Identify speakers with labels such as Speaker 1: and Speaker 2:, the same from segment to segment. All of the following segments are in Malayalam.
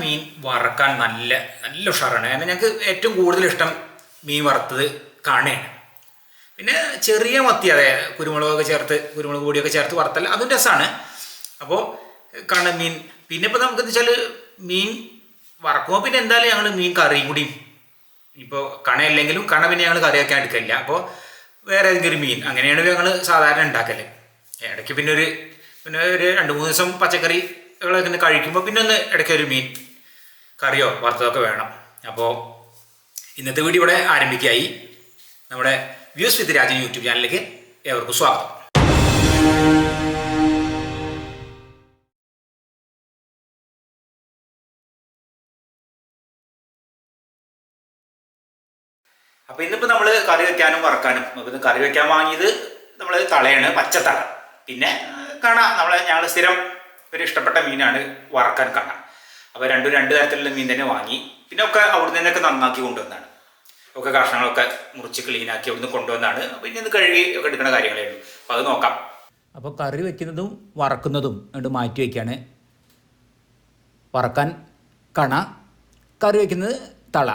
Speaker 1: മീൻ വറക്കാൻ നല്ല നല്ല ഉഷാറാണ്. കാരണം ഞങ്ങൾക്ക് ഏറ്റവും കൂടുതൽ ഇഷ്ടം മീൻ വറുത്തത് കണയാണ് പിന്നെ ചെറിയ മത്തി അതെ കുരുമുളകൊക്കെ ചേർത്ത് കുരുമുളക് പൊടിയൊക്കെ ചേർത്ത് വറുത്തല്ല അതും രസമാണ് അപ്പോൾ കണ മീൻ പിന്നെ ഇപ്പോൾ നമുക്ക് വെച്ചാൽ മീൻ വറക്കുമ്പോൾ പിന്നെ എന്തായാലും ഞങ്ങൾ മീൻ കറിയും കൂടിയും ഇപ്പോൾ കണയല്ലെങ്കിലും കണ പിന്നെ ഞങ്ങൾ കറിയാക്കാൻ എടുക്കില്ല അപ്പോൾ വേറെ ഏതെങ്കിലും മീൻ അങ്ങനെയാണ് ഞങ്ങൾ സാധാരണ ഉണ്ടാക്കൽ. ഇടയ്ക്ക് പിന്നെ ഒരു പിന്നെ ഒരു രണ്ട് മൂന്ന് ദിവസം പച്ചക്കറികളൊക്കെ ഒന്ന് കഴിക്കുമ്പോൾ പിന്നെ ഒന്ന് ഇടയ്ക്ക് ഒരു മീൻ കറിയോ വറുത്തതൊക്കെ വേണം. അപ്പോൾ ഇന്നത്തെ വീഡിയോ ഇവിടെ ആരംഭിക്കുകയായി നമ്മുടെ വ്യൂസ് വിത്ത് രാജൻ യൂട്യൂബ് ചാനലിലേക്ക് ഏവർക്കും സ്വാഗതം. അപ്പോൾ ഇന്നിപ്പോൾ നമ്മൾ കറി വെക്കാനും വറക്കാനും നമുക്ക് കറി വെക്കാൻ വാങ്ങിയത് നമ്മൾ തളയാണ് പച്ചത്തള. പിന്നെ കാണാം നമ്മളെ ഞങ്ങൾ സ്ഥിരം ഒരു ഇഷ്ടപ്പെട്ട മീനാണ് വറക്കാൻ കണ്ണ. അപ്പോൾ രണ്ടും രണ്ട് തരത്തിലുള്ള മീൻ തന്നെ വാങ്ങി. പിന്നെ ഒക്കെ അവിടെ നിന്നൊക്കെ നന്നാക്കി കൊണ്ടുവന്നാണ്. ഒക്കെ കഷ്ണങ്ങളൊക്കെ മുറിച്ച് ക്ലീനാക്കി അവിടുന്ന് കൊണ്ടുവന്നാണ്. ഇനി ഇത് കഴുകി ഒക്കെ എടുക്കുന്ന കാര്യങ്ങളേ ഉള്ളൂ. അപ്പോൾ അത് നോക്കാം. അപ്പോൾ കറി വെക്കുന്നതും വറക്കുന്നതും അങ്ങോട്ട് മാറ്റി വയ്ക്കുകയാണ് വറക്കാൻ കണ കറി വയ്ക്കുന്നത് തള.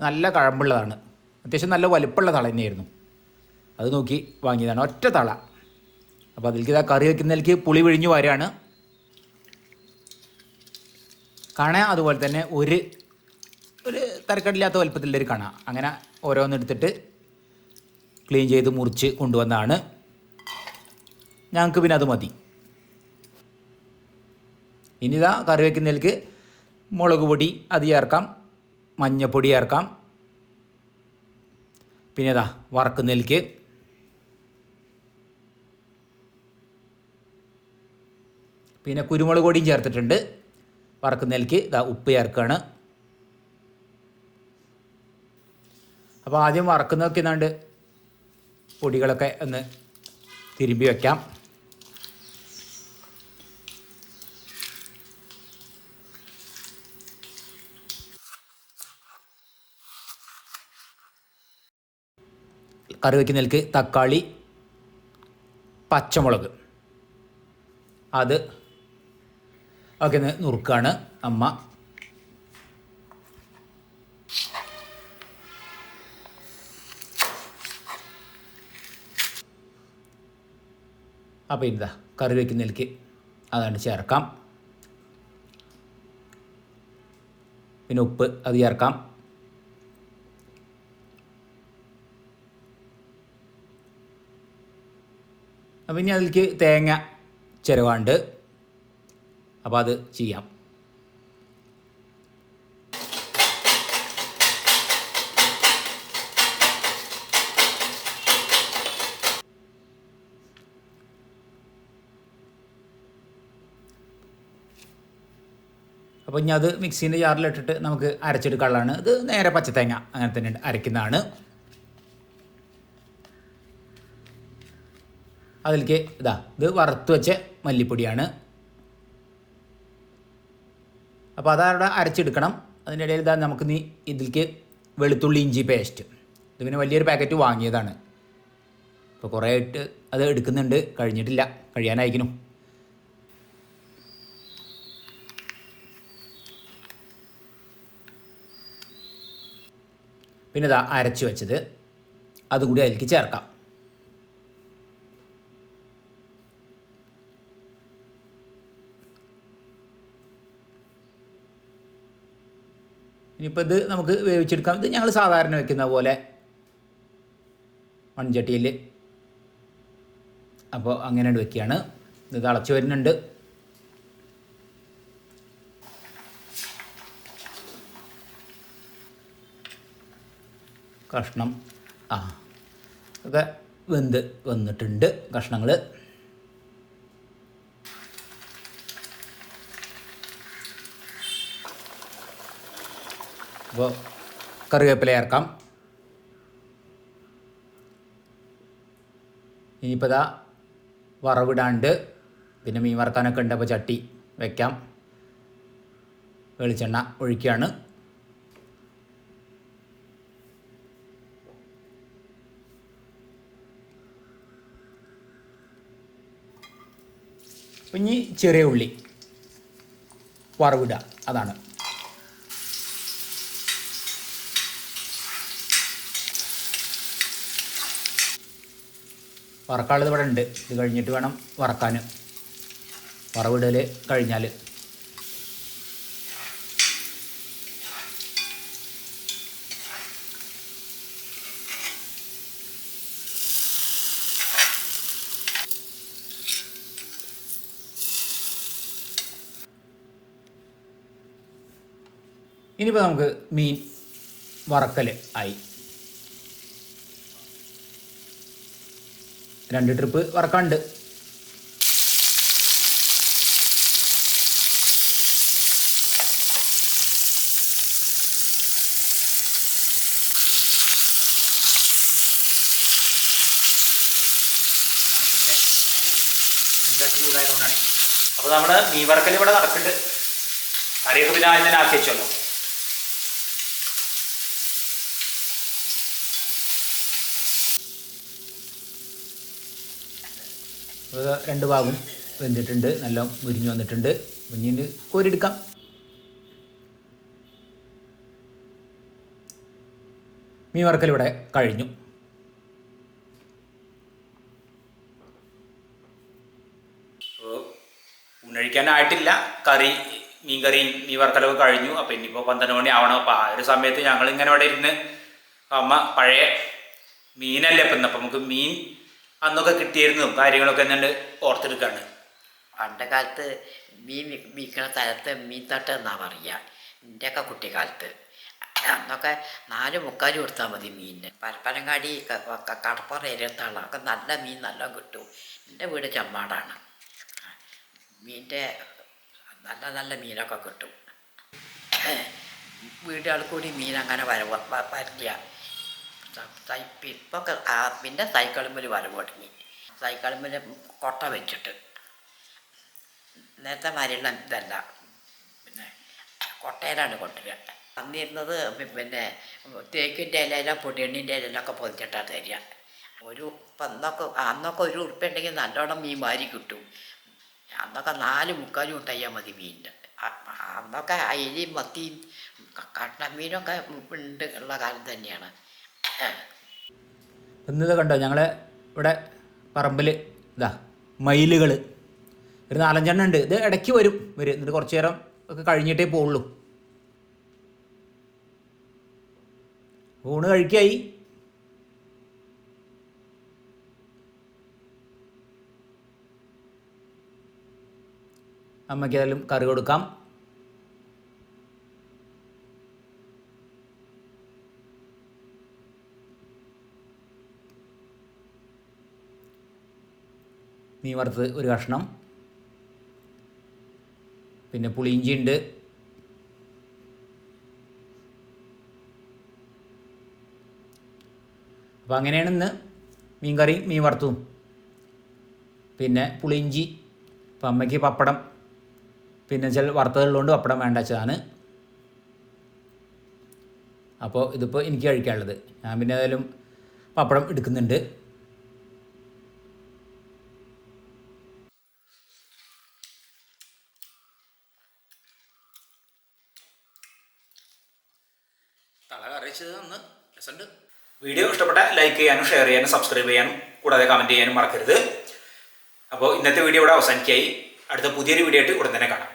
Speaker 1: നല്ല കഴമ്പുള്ളതാണ്. അത്യാവശ്യം നല്ല വലുപ്പമുള്ള തള തന്നെയായിരുന്നു. അത് നോക്കി വാങ്ങിയതാണ്. ഒറ്റ തള. അപ്പോൾ അതിലേക്ക് ഇതാ കറി വയ്ക്കുന്നതിലേക്ക് പുളി വിഴിഞ്ഞു വരാണ്. കണ അതുപോലെ തന്നെ ഒരു ഒരു തരക്കടില്ലാത്ത വലുപ്പത്തിലൊരു കണ. അങ്ങനെ ഓരോന്നെടുത്തിട്ട് ക്ലീൻ ചെയ്ത് മുറിച്ച് കൊണ്ടുവന്നാണ് ഞങ്ങൾക്ക് പിന്നെ അത് മതി. ഇനിതാ കറി വയ്ക്കുന്നതിലേക്ക് മുളക് പൊടി അത് ചേർക്കാം മഞ്ഞപ്പൊടി ചേർക്കാം. പിന്നെ ഇതാ വറക്കുന്നതിലേക്ക് പിന്നെ കുരുമുളക് പൊടിയും ചേർത്തിട്ടുണ്ട്. വറക്കുന്നതിലേക്ക് ഇതാ ഉപ്പ് ചേർക്കുകയാണ് അപ്പോൾ ആദ്യം വറക്കുന്നതൊക്കെ എന്നാണ്ട് പൊടികളൊക്കെ ഒന്ന് തിരുമ്പി വയ്ക്കാം കറി വയ്ക്കുന്നതിലേക്ക് തക്കാളി പച്ചമുളക്. അത് ഒക്കെ നുറുക്കാണ്. അമ്മ. അപ്പോൾ ഇതാ കറി വയ്ക്കുന്നതിലേക്ക് അതാണ് ചേർക്കാം. പിന്നെ ഉപ്പ് അത് ചേർക്കാം. അപ്പം ഇനി അതിലേക്ക് തേങ്ങ ചിരവാണ്ട്. അപ്പോൾ അത് ചെയ്യാം. അപ്പോൾ ഇനി അത് മിക്സീന്റെ ജാറിലിട്ടിട്ട് നമുക്ക് അരച്ചെടുക്കാനുള്ളതാണ്. ഇത് നേരെ പച്ചത്തേങ്ങ അങ്ങനെ തന്നെ അരയ്ക്കുന്നതാണ് അതിലേക്ക് ഇതാ ഇത് വറുത്ത് വെച്ച മല്ലിപ്പൊടിയാണ്. അപ്പോൾ അതവിടെ അരച്ചെടുക്കണം. അതിന്റെ ഇടയിൽ ഇതാ നമുക്ക് നീ ഇതിലേക്ക് വെളുത്തുള്ളി ഇഞ്ചി പേസ്റ്റ് ഇത് പിന്നെ വലിയൊരു പാക്കറ്റ് വാങ്ങിയതാണ്. ഇപ്പോൾ കുറേ ആയിട്ട് അത് എടുക്കുന്നുണ്ട്. കഴിഞ്ഞിട്ടില്ല. കഴിയാനായിരിക്കുന്നു പിന്നെ ഇതാ അരച്ച് വെച്ചത്. അതുകൂടി അതിലേക്ക് ചേർക്കാം. ഇനിയിപ്പോൾ ഇത് നമുക്ക് വേവിച്ചെടുക്കാം. ഇത് ഞങ്ങൾ സാധാരണ വെക്കുന്ന പോലെ മൺചട്ടിയിൽ അപ്പോൾ അങ്ങനെ വെക്കുകയാണ് ഇത് തിളച്ച് വരുന്നുണ്ട്. കഷ്ണം. ആ. ഒക്കെ വെന്ത് വന്നിട്ടുണ്ട് കഷ്ണങ്ങൾ അപ്പോൾ കറിവേപ്പില ചേർക്കാം. ഇനിയിപ്പോൾ ഇതാ വറവിടാണ്ട് പിന്നെ മീൻ വറക്കാനൊക്കെ ഉണ്ട് അപ്പോൾ ചട്ടി വെക്കാം. വെളിച്ചെണ്ണ ഒഴിക്കുകയാണ് ഇനി ചെറിയ ഉള്ളി വറവിടുക അതാണ്. വറക്കാനുള്ളത് ഇവിടെ ഉണ്ട്. ഇത് കഴിഞ്ഞിട്ട് വേണം വറക്കാൻ വറവിടൽ കഴിഞ്ഞാൽ ഇനിയിപ്പോൾ നമുക്ക് മീൻ വറക്കൽ ആയി. രണ്ട് ട്രിപ്പ് വറക്കാണ്ട് അപ്പോൾ നമ്മുടെ മീൻ വറക്കൽ ഇവിടെ നടക്കുന്നുണ്ട്. കറിയൊക്കെ പിന്നെ ആദ്യം ആക്കി രണ്ട് ഭാഗം വെന്തിട്ടുണ്ട്. നല്ല മുരിഞ്ഞു വന്നിട്ടുണ്ട്. മുരിഞ്ഞിട്ട് കോരിയെടുക്കാം. മീൻ വറക്കൽ ഇവിടെ കഴിഞ്ഞു. ഊണഴിക്കാനായിട്ടില്ല കറി മീൻ കറി മീൻ വറക്കലൊക്കെ കഴിഞ്ഞു. അപ്പം ഇനിയിപ്പോൾ പന്ത്രണ്ട് മണി ആവണം. അപ്പം ആ ഒരു സമയത്ത് ഞങ്ങൾ ഇങ്ങനെ ഇവിടെ ഇരുന്ന് അമ്മ പഴയ മീനല്ലേ ഇപ്പം അപ്പം നമുക്ക് മീൻ അന്നൊക്കെ കിട്ടിയിരുന്നു കാര്യങ്ങളൊക്കെ എന്നുണ്ട് ഓർത്തെടുക്കാണ്.
Speaker 2: പണ്ട് കാലത്ത് മീൻ വിൽക്കുന്ന സ്ഥലത്ത് മീൻ തട്ട് എന്നാ പറയുക എന്റെയൊക്കെ കുട്ടിക്കാലത്ത്. അന്നൊക്കെ നാല് മുക്കാൽ കൊടുത്താൽ മതി മീനിന്. പരപ്പനങ്ങാടി കടപ്പുറ ഏരിയത്താണ് ഒക്കെ നല്ല മീൻ നല്ല കിട്ടും. എന്റെ വീട് ചമ്മാടാണ്. മീന്റെ നല്ല നല്ല മീനൊക്കെ കിട്ടും. വീടുകളിൽ കൂടി മീൻ അങ്ങനെ വര വ- വരില്ല ഇപ്പൊക്കെ പിന്നെ സൈക്കിളുമ്മൽ വരവ് തുടങ്ങി. സൈക്കിളുമ്മൽ കൊട്ട വെച്ചിട്ട്. നേരത്തെ മാരിയുള്ള ഇതല്ല. പിന്നെ കൊട്ടയിലാണ് കൊണ്ടുവരിക. അന്നിരുന്നത് പി- പിന്നെ തേക്കിന്റെ ഇലയിലോ പൊടിയണ്ണിന്റെ ഇലയിലൊക്കെ പൊതിച്ചിട്ടാണ് തരിക. ഒരു ഇപ്പം അന്നൊക്കെ അന്നൊക്കെ ഒരു ഉറുപ്പുണ്ടെങ്കിൽ നല്ലോണം മീൻ വാരി കിട്ടും. അന്നൊക്കെ നാല് മുക്കാലും ഉണ്ടായാൽ മതി മീനിന്റെ. അന്നൊക്കെ അയിലും മത്തിയും കട്ടമീനൊക്കെ ഉണ്ട് ഉള്ള കാലം തന്നെയാണ്.
Speaker 1: ഇന്നത് കണ്ടോ? ഞങ്ങളെ ഇവിടെ പറമ്പിൽ ഇതാ മയിലുകൾ ഒരു നാലഞ്ചെണ്ണം ഉണ്ട്. ഇത് ഇടയ്ക്ക് വരും വരും എന്നിട്ട് കുറച്ച് നേരം ഒക്കെ കഴിഞ്ഞിട്ടേ പോവുള്ളൂ. ഊണ് കഴിക്കായി. അമ്മയ്ക്ക് ഏതായാലും കറി കൊടുക്കാം. മീൻ വറുത്തത് ഒരു കഷ്ണം. പിന്നെ പുളിയിഞ്ചി ഉണ്ട് അപ്പോൾ അങ്ങനെയാണ് ഇന്ന് മീൻ കറി മീൻ വറുത്തും പിന്നെ പുളിയിഞ്ചി അപ്പം അമ്മയ്ക്ക് പപ്പടം പിന്നെ ചില വറുത്തതുള്ളതുകൊണ്ട് പപ്പടം വേണ്ട വെച്ചതാണ്. അപ്പോൾ ഇതിപ്പോൾ എനിക്ക് കഴിക്കാനുള്ളത്. ഞാൻ പിന്നെ ഏതായാലും പപ്പടം എടുക്കുന്നുണ്ട്. തല അന്ന് പ്രസന്റ് വീഡിയോ ഇഷ്ടപ്പെട്ട ലൈക്ക് ചെയ്യാനും ഷെയർ ചെയ്യാനും സബ്സ്ക്രൈബ് ചെയ്യാനും കൂടാതെ കമന്റ് ചെയ്യാനും മറക്കരുത്. അപ്പോൾ ഇന്നത്തെ വീഡിയോ ഇവിടെ അവസാനിക്കായി. അടുത്ത പുതിയൊരു വീഡിയോ ആയിട്ട് ഉടൻ തന്നെ കാണാം.